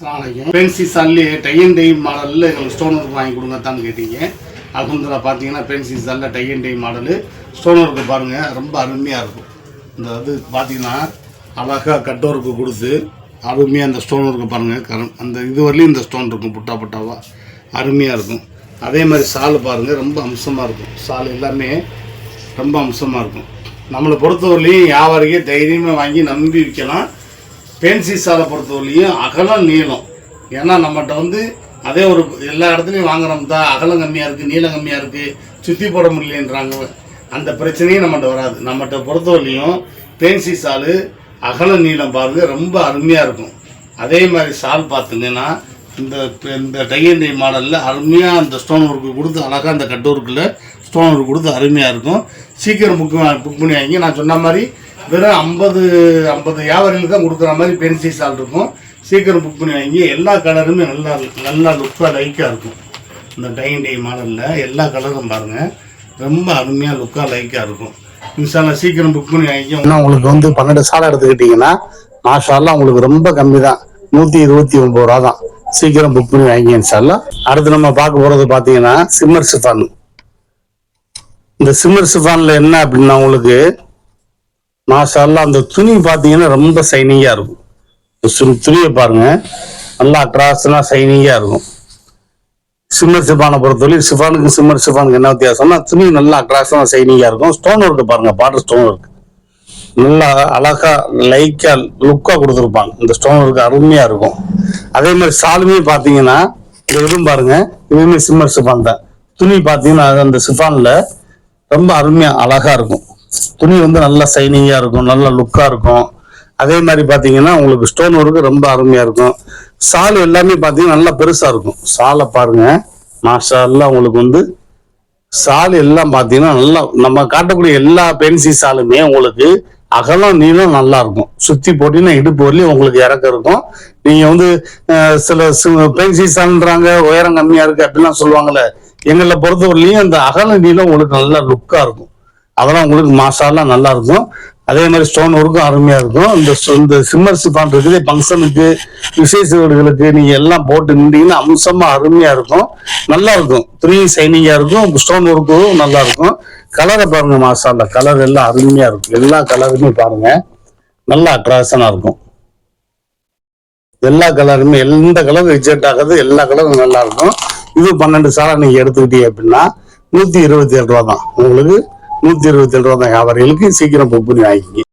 அஸ்ஸலாமு பென்சி சல்லி tie and tie மாடலில் எங்களுக்கு ஸ்டோன் ஒர்க் வாங்கி கொடுங்கத்தான்னு கேட்டீங்க. அல்ஹம்துலில்லா பார்த்தீங்கன்னா fancy சல்ல tie and dye model stone work பாருங்கள் ரொம்ப அருமையாக இருக்கும். இந்த இது பார்த்தீங்கன்னா அழகாக கட் ஒர்க்கு கொடுத்து அருமையாக அந்த ஸ்டோன் ஒர்க்கு பாருங்கள் கரம் அந்த இது வரலையும் இந்த ஸ்டோன் இருக்கும் புட்டா புட்டாவாக அருமையாக இருக்கும். அதே மாதிரி சால் பாருங்கள் ரொம்ப அம்சமாக இருக்கும். சால் எல்லாமே ரொம்ப அம்சமாக இருக்கும். நம்மளை பொறுத்தவரையிலையும் வியாபாரிக்கு தைரியமாக வாங்கி நம்பி விற்கலாம். பென்சி சாலை பொறுத்தவரையிலையும் அகலம் நீளம். ஏன்னா நம்மகிட்ட வந்து அதே ஒரு எல்லா இடத்துலையும் வாங்குறோம் தான் அகலம் கம்மியாக இருக்குது நீளம் கம்மியாக இருக்குது சுற்றி போட முடியலன்றாங்க. அந்த பிரச்சனையும் நம்மகிட்ட வராது. நம்மகிட்ட பொறுத்தவரையிலையும் பென்சி சால் அகலம் நீளம் பாருங்க ரொம்ப அருமையாக இருக்கும். அதே மாதிரி சால் பார்த்தீங்கன்னா இந்த இந்த டைஎன்டி மாடலில் அருமையாக அந்த ஸ்டோன் ஒர்க்கு கொடுத்து அழகாக அந்த கட் ஒர்க்கில் ஸ்டோன் ஒர்க் கொடுத்து அருமையாக இருக்கும். சீக்கிரம் புக் புக் பண்ணி வாங்கி நான் சொன்ன மாதிரி வெறும் ஐம்பது ஐம்பது வியாபாரிகளுக்கு தான் கொடுக்குற மாதிரி பென்சி சால் இருக்கும். சீக்கிரம் புக் பண்ணி வாங்கி எல்லா கலருமே நல்லா நல்லா லுக்காக லைக்காக இருக்கும். இந்த டைனிங் டே மாடலில் எல்லா கலரும் பாருங்கள் ரொம்ப அருமையாக லுக்காக லைக்காக இருக்கும். இன்ஷால்லா சீக்கிரம் புக் பண்ணி வாங்கிக்கோங்க உங்களுக்கு வந்து பன்னெண்டு சாலை எடுத்துக்கிட்டிங்கன்னா மாஷாலாம் உங்களுக்கு ரொம்ப கம்மி தான் நூற்றி இருபத்தி ஒம்பது ரூபா தான். சீக்கிரம் புக் பண்ணி வாங்கி இன்ஷால்லா அடுத்து நம்ம பார்க்க போகிறது பார்த்தீங்கன்னா சிம்மர் சிஃபான். இந்த சிம்மர் சிஃபானில் என்ன அப்படின்னா உங்களுக்கு மாஷால்லா அந்த துணி பார்த்தீங்கன்னா ரொம்ப சைனிங்காக இருக்கும். துணியை பாருங்க. நல்லா அட்ராக்ஷனாக சைனிங்காக இருக்கும். சிம்மர் சிஃபானை பொறுத்தவரைக்கும் சிஃபானுக்கு சிம்மர் சிஃபானுக்கு என்ன வித்தியாசம்னா துணி நல்லா அட்ராக்ஷனாக சைனிங்காக இருக்கும். ஸ்டோன் ஒர்க்கு பாருங்க பாட்டர் ஸ்டோன் ஒர்க் நல்லா அழகா லைக்கா லுக்காக கொடுத்துருப்பாங்க. இந்த ஸ்டோன் ஒர்க் அருமையா இருக்கும். அதே மாதிரி சாலுமே பார்த்தீங்கன்னா இந்த இதுவும் பாருங்க இதுவுமே சிம்மர் சிஃபான் தான். துணி பார்த்தீங்கன்னா அந்த சிஃபானில் ரொம்ப அருமையா அழகா இருக்கும். துணி வந்து நல்லா சைனிங்காக இருக்கும் நல்ல லுக்காக இருக்கும். அதே மாதிரி பார்த்தீங்கன்னா உங்களுக்கு ஸ்டோன் ஒர்க்கு ரொம்ப அருமையாக இருக்கும். சால் எல்லாமே பார்த்தீங்கன்னா நல்லா பெருசாக இருக்கும். சாலை பாருங்கள் மாஷா உங்களுக்கு வந்து சால் எல்லாம் பார்த்தீங்கன்னா நல்லா நம்ம காட்டக்கூடிய எல்லா பென்சி சாலுமே உங்களுக்கு அகலம் நீளம் நல்லா இருக்கும். சுத்தி போட்டீங்கன்னா இடுப்பு வரலையும் உங்களுக்கு இறக்கம் இருக்கும். நீங்க வந்து சில பென்சி சால்ன்றாங்க உயரம் கம்மியா இருக்கு அப்படிலாம் சொல்லுவாங்கல்ல எங்களை பொறுத்தவரையிலையும் அந்த அகல நீளம் உங்களுக்கு நல்லா லுக்கா இருக்கும். அதெல்லாம் உங்களுக்கு மாசாலாம் நல்லா இருக்கும் அதே மாதிரி ஸ்டோன் ஒர்க்கும் அருமையா இருக்கும். இந்த இந்த சிம்மர் சிப்பான் இருக்குது ஃபங்க்ஷனுக்கு விசேஷ வீடுகளுக்கு நீங்க எல்லாம் போட்டு நின்றீங்கன்னா அம்சமா அருமையா இருக்கும். நல்லா இருக்கும் துணி சைனிங்கா இருக்கும். ஸ்டோன் ஒர்க்கும் நல்லா இருக்கும் கலரை பாருங்க மாசால கலர் எல்லாம் அருமையா இருக்கும். எல்லா கலருமே பாருங்க. நல்லா அட்ராக்ஷனா இருக்கும். எல்லா கலருமே எந்த கலரும் ரிஜெக்ட் ஆகுது எல்லா கலரும் நல்லா இருக்கும் இது பன்னெண்டு சாலை நீங்க எடுத்துக்கிட்டீங்க அப்படின்னா நூத்தி இருபத்தி ஏழு ரூபா தான் உங்களுக்கு நூத்தி இருபத்தி ஏழு ரூபா தான். வியாபாரிகளுக்கு சீக்கிரம் புக் பண்ணி வாங்கிக்கிங்க